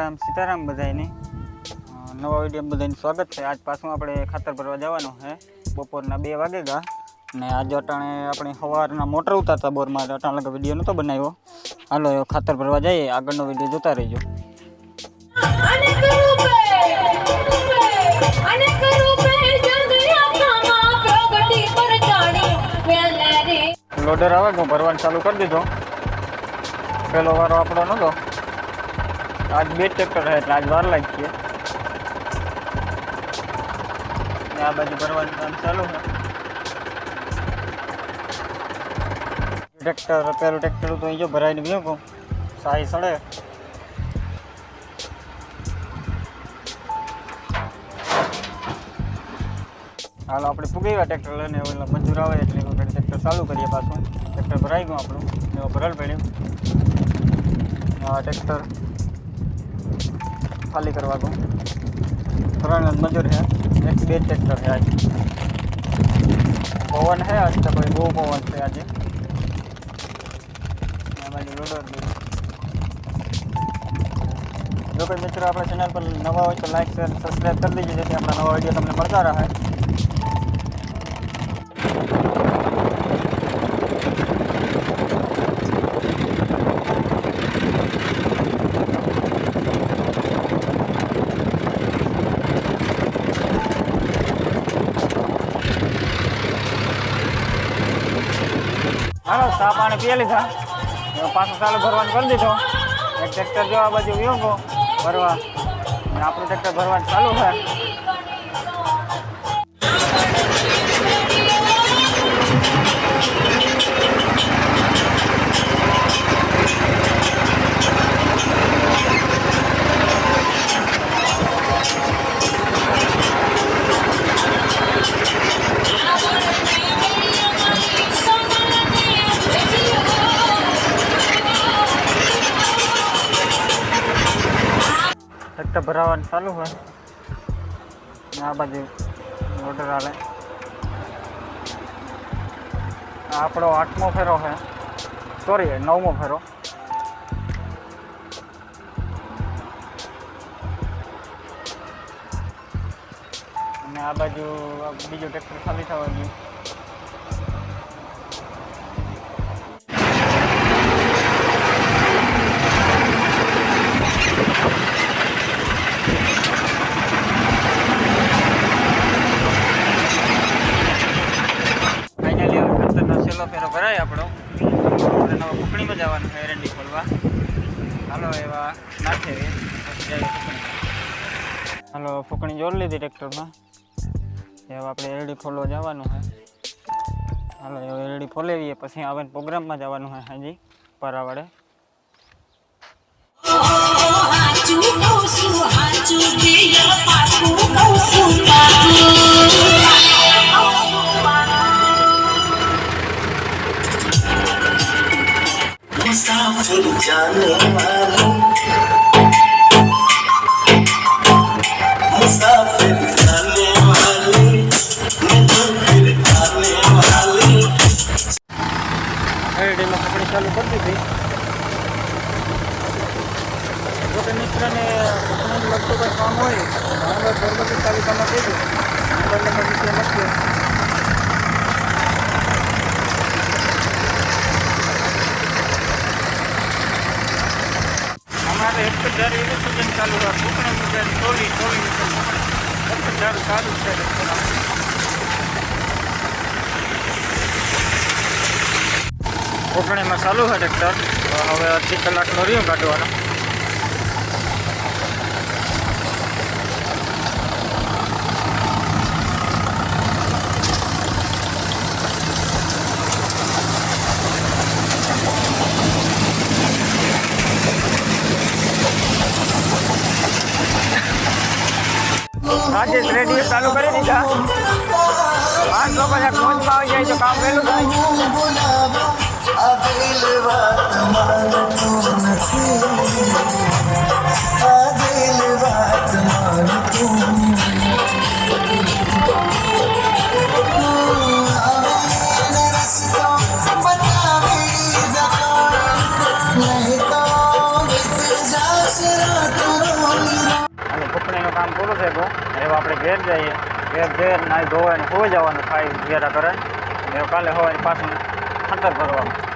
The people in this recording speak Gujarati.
રામ સીતારામ બધાને નવા વીડિયો બધાને સ્વાગત છે. આજ પાછું આપણે ખાતર ભરવા જવાનું છે. બપોરના બે વાગે ગા. ને આજે અટાણે આપણે સવારના મોટર ઉતારતા બોરમાં. અટાણ લગા વીડિયો નહોતો બનાવ્યો. હાલો એ ખાતર ભરવા જઈએ. આગળનો વીડિયો જોતા રહેજો. અનેક રૂપે અનેક રૂપે જગયાત્રામાં પ્રગટી પર જાણી વેલે રે લોડર આવે હું ભરવાનું ચાલુ કરી દીધો? પહેલો વારો આપણો નહોતો. આજ બે ટ્રેક્ટર છે એટલે આજ વાર લાગશે ને આ બાજુ ભરવાનું કામ ચાલુ છે. ટ્રેક્ટર પેલું ટ્રેક્ટર તો અહીં જો ભરાઈને ગયો કહું સાહી સડે. હાલો, આપણે પૂગી ગયા ટ્રેક્ટર લઈને ઓલા મજૂર આવે એટલે ટ્રેક્ટર ચાલુ કરીએ પાછું. ટ્રેક્ટર ભરાઈ ગયું આપણું એવું ભરલ પડ્યું. હા ટ્રેક્ટર ખાલી કરવા ગયું ત્રણ જ મજૂર છે એક બે જ ટ્રેક્ટર છે આજે પવન છે આજ તો કોઈ બહુ પવન છે આજે આ બાજુ લોડર બી. જો કોઈ મિત્રો આપણા ચેનલ પર નવા હોય તો લાઈક શેર સબસ્ક્રાઈબ કરી દેજો જેથી આપણા નવા વીડિયો તમને મળતા રહે હાલો, ચા પાણી પી લીધા પાછો ચાલુ ભરવાનું કરી દીધો. એક ટ્રેક્ટર આ બાજુ વ્યો ભરવા. અને આપણું ટ્રેક્ટર ભરવાનું ચાલુ છે. ટ્રેક્ટર ભરાવાનું ચાલુ હોય અને આ બાજુ મોટર હાલે આ આપણો આઠમો ફેરો છે સોરી નવમો ફેરો અને આ બાજુ આ બીજું ટ્રેક્ટર ખાલી થવા ગયું ભરાય આપણો. આપણે નવા કુકણીમાં જવાનું છે, એરંડી ખોલવા. હાલો, એવા નાખે હાલો, ફૂકણી જોડ લીધી ટ્રેક્ટરમાં. એવા આપણે એરડી ખોલવા જવાનું છે. હાલો એરડી ખોલેવીએ, પછી આવે પ્રોગ્રામમાં જવાનું છે હાજી પરાવાડે मुसाफिर जाने वाले मुसाफिर जाने वाले मुसाफिर जाने वाले એરડીમાં ફૂકણી ચાલુ કરી દીધી જો કે મિત્રને ફૂકણીને લગતું કંઈ કામ હોય તો આગળ ઘરગથ્થુ ચાલુ કામ કીધું આગળ વિષય નથી જ જ્યારે એવું સિઝન ચાલુ હોય ફૂકણી જ્યારે ટોલી ટોલી એક જ ઝાડ ચાલુ છે. કોકણીમાં ચાલુ છે ટ્રેક્ટર. હવે અડધી કલાકનો રહ્યો કાઢવાનો. સર્વિસ રેડિયો ચાલુ કરી દીધા. પાંચ લોકો જ્યાં પહોંચમાં આવી જાય તો કામ વહેલું કામ પૂરું થાય આપણે ઘેર જઈએ. ઘેર ઘેર નાઈ ધોવાય ને હોઈ જવાનું ખાઈ ઘેરા કરે. હવે કાલે સવારે પાછું ખાતર ભરવાનું.